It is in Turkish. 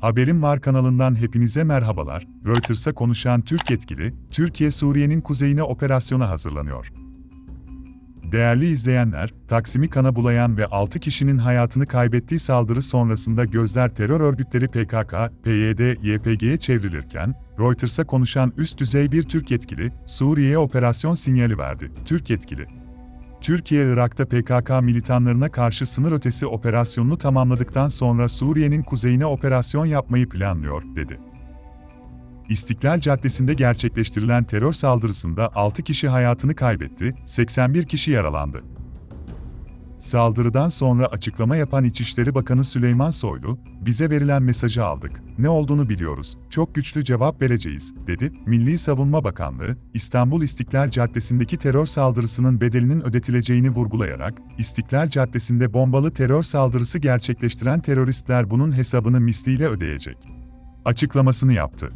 Haberim Var kanalından hepinize merhabalar. Reuters'a konuşan Türk yetkili, Türkiye Suriye'nin kuzeyine operasyona hazırlanıyor. Değerli izleyenler, Taksim'i kana bulayan ve 6 kişinin hayatını kaybettiği saldırı sonrasında gözler terör örgütleri PKK, PYD, YPG'ye çevrilirken, Reuters'a konuşan üst düzey bir Türk yetkili, Suriye'ye operasyon sinyali verdi. Türk yetkili, Türkiye Irak'ta PKK militanlarına karşı sınır ötesi operasyonunu tamamladıktan sonra Suriye'nin kuzeyine operasyon yapmayı planlıyor, dedi. İstiklal Caddesi'nde gerçekleştirilen terör saldırısında 6 kişi hayatını kaybetti, 81 kişi yaralandı. Saldırıdan sonra açıklama yapan İçişleri Bakanı Süleyman Soylu, bize verilen mesajı aldık, ne olduğunu biliyoruz, çok güçlü cevap vereceğiz, dedi. Milli Savunma Bakanlığı, İstanbul İstiklal Caddesi'ndeki terör saldırısının bedelinin ödetileceğini vurgulayarak, İstiklal Caddesi'nde bombalı terör saldırısı gerçekleştiren teröristler bunun hesabını misliyle ödeyecek. Açıklamasını yaptı.